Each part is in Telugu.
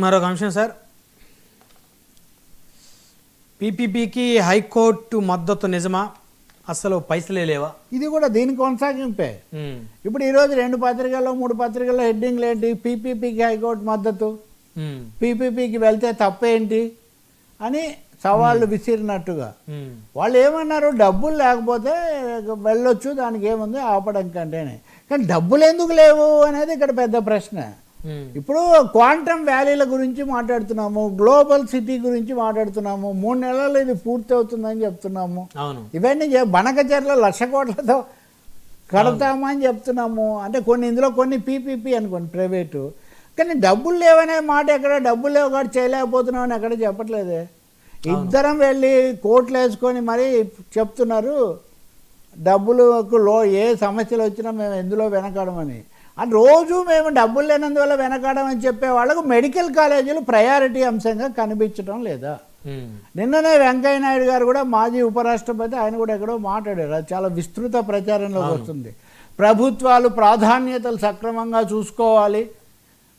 మరొక అంశం సార్. పీపీపీకి హైకోర్టు మద్దతు నిజమా? అసలు పైసలే లేవా? ఇది కూడా దీని కొనసాగింపే. ఇప్పుడు ఈరోజు రెండు పత్రికల్లో మూడు పత్రికల్లో హెడ్డింగ్లు ఏంటి? పీపీపీకి హైకోర్టు మద్దతు. పీపీపీకి వెళ్తే తప్పేంటి? అని సవాళ్ళు విసిరినట్టుగా. వాళ్ళు ఏమన్నారు? డబ్బులు లేకపోతే వెళ్ళొచ్చు దానికి ఏముంది? ఆపడం కంటేనే. కానీ డబ్బులు ఎందుకు లేవు అనేది ఇక్కడ పెద్ద ప్రశ్న. ఇప్పుడు క్వాంటమ్ వ్యాలీల గురించి మాట్లాడుతున్నాము గ్లోబల్ సిటీ గురించి మాట్లాడుతున్నాము మూడు నెలల్లో ఇది పూర్తి అవుతుందని చెప్తున్నాము ఇవన్నీ బనకచర్ల లక్ష కోట్లతో కడతామని చెప్తున్నాము. అంటే కొన్ని ఇందులో కొన్ని పీపీపీ అనుకోండి ప్రైవేటు. కానీ డబ్బులు లేవనే మాట ఎక్కడ డబ్బులు లేవు కాబట్టి చేయలేకపోతున్నాం అని ఎక్కడ చెప్పట్లేదే? ఇద్దరం వెళ్ళి కోట్లు వేసుకొని మరీ చెప్తున్నారు డబ్బులకు లో ఏ సమస్యలు వచ్చినా మేము ఎందులో వెనకాడమని. అని రోజు మేము డబ్బులు లేనందువల్ల వెనకాడమని చెప్పే వాళ్ళకు మెడికల్ కాలేజీలు ప్రయారిటీ అంశంగా కనిపించడం లేదా? నిన్ననే వెంకయ్య నాయుడు గారు కూడా మాజీ ఉపరాష్ట్రపతి ఆయన కూడా ఎక్కడో మాట్లాడారు. అది చాలా విస్తృత ప్రచారంలోకి వస్తుంది. ప్రభుత్వాలు ప్రాధాన్యతలు సక్రమంగా చూసుకోవాలి.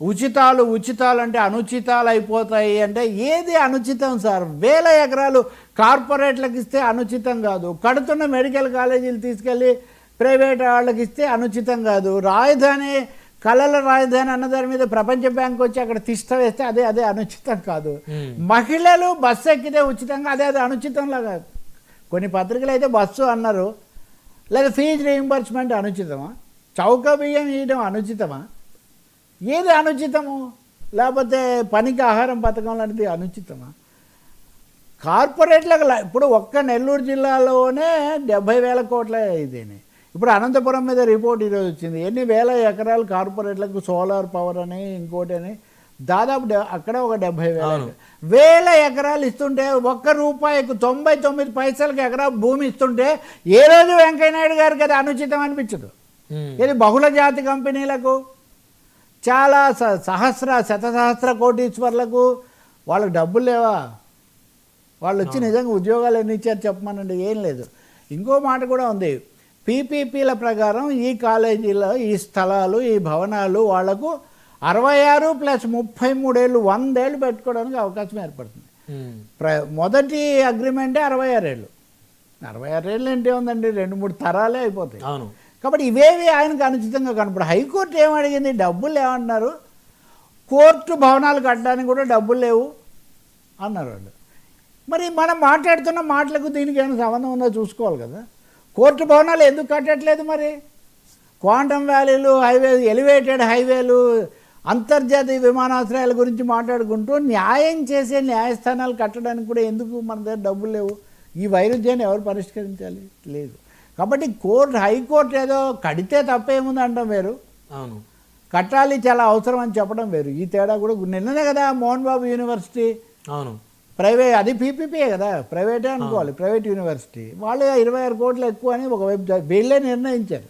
ఉచితాలు ఉచితాలు అంటే అనుచితాలు అయిపోతాయి అంటే ఏది అనుచితం సార్? వేల ఎకరాలు కార్పొరేట్లకు ఇస్తే అనుచితం కాదు. కడుతున్న మెడికల్ కాలేజీలు తీసుకెళ్ళి ప్రైవేట్ వాళ్ళకి ఇస్తే అనుచితం కాదు. రాజధాని కళల రాజధాని అన్న దాని మీద ప్రపంచ బ్యాంక్ వచ్చి అక్కడ తిష్ట వేస్తే అదే అదే అనుచితం కాదు. మహిళలు బస్సు ఎక్కితే ఉచితంగా అదే అది అనుచితంలాగా కొన్ని పత్రికలు అయితే బస్సు అన్నారు. లేదా ఫీజు రీయింబర్స్మెంట్ అనుచితమా? చౌక బియ్యం ఇవ్వడం అనుచితమా? ఏది అనుచితము? లేకపోతే పనికి ఆహారం పథకం లాంటిది అనుచితమా? కార్పొరేట్లకు ఇప్పుడు ఒక్క నెల్లూరు జిల్లాలోనే డెబ్బై వేల కోట్ల ఇదేనే. ఇప్పుడు అనంతపురం మీద రిపోర్ట్ ఈరోజు వచ్చింది. ఎన్ని వేల ఎకరాలు కార్పొరేట్లకు సోలార్ పవర్ అని ఇంకోటి అని. దాదాపు అక్కడ ఒక డెబ్బై వేల. వేల ఎకరాలు ఇస్తుంటే ఒక్క రూపాయికి తొంభై తొమ్మిది పైసలకి ఎకరా భూమి ఇస్తుంటే ఏ రోజు వెంకయ్య నాయుడు గారికి అది అనుచితం అనిపించదు. ఇది బహుళ జాతి కంపెనీలకు చాలా స- సహస్ర శత సహస్ర కోటీశ్వర్లకు వాళ్ళకి డబ్బులు లేవా? వాళ్ళు వచ్చి నిజంగా ఉద్యోగాలు ఎన్ని ఇచ్చారు చెప్పమనండి ఏం లేదు. ఇంకో మాట కూడా ఉంది. పీపీపీల ప్రకారం ఈ కాలేజీలో ఈ స్థలాలు ఈ భవనాలు వాళ్ళకు అరవై ఆరు ప్లస్ ముప్పై మూడేళ్ళు వందేళ్ళు పెట్టుకోవడానికి అవకాశం ఏర్పడుతుంది. ప్ర మొదటి అగ్రిమెంటే అరవై ఆరేళ్ళు. అరవై ఆరేళ్ళు ఏంటి ఉందండి రెండు మూడు తరాలే అయిపోతాయి. అవును. కాబట్టి ఇవేవి ఆయనకు అనుచితంగా కనపడు హైకోర్టు ఏమడిగింది డబ్బులు లేవన్నారు. కోర్టు భవనాలు కట్టడానికి కూడా డబ్బులు లేవు అన్నారు వాళ్ళు. మరి మనం మాట్లాడుతున్న మాటలకు దీనికి ఏమైనా సంబంధం ఉందో? చూసుకోవాలి కదా. కోర్టు భవనాలు ఎందుకు కట్టట్లేదు మరి? క్వాంటమ్ వ్యాలీలు హైవే ఎలివేటెడ్ హైవేలు అంతర్జాతీయ విమానాశ్రయాల గురించి మాట్లాడుకుంటూ న్యాయం చేసే న్యాయస్థానాలు కట్టడానికి కూడా ఎందుకు మన దగ్గర డబ్బులు లేవు? ఈ వైరుధ్యాన్ని ఎవరు పరిష్కరించాలి? లేదు. కాబట్టి కోర్టు హైకోర్టు ఏదో కడితే తప్పేముంది అంటాం వేరు. అవును. కట్టాలి చాలా అవసరం అని చెప్పడం వేరు. ఈ తేడా కూడా నిన్ననే కదా మోహన్ బాబు యూనివర్సిటీ అవును. ప్రైవేట్ అది పీపీపీ కదా ప్రైవేటే అనుకోవాలి ప్రైవేట్ యూనివర్సిటీ. వాళ్ళు ఇరవై ఆరు కోట్లు ఎక్కువ అని ఒకవైపు వీళ్ళే నిర్ణయించారు.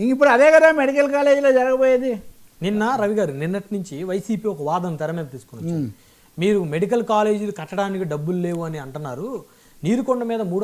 ఇంక ఇప్పుడు అదే కదా మెడికల్ కాలేజీలో జరగబోయేది. నిన్న రవి గారు నిన్నటి నుంచి వైసీపీ ఒక వాదన తెర మీద తీసుకుని వచ్చింది. మీరు మెడికల్ కాలేజీలు కట్టడానికి డబ్బులు లేవు అని అంటున్నారు. నీరుకొండ మీద మూడు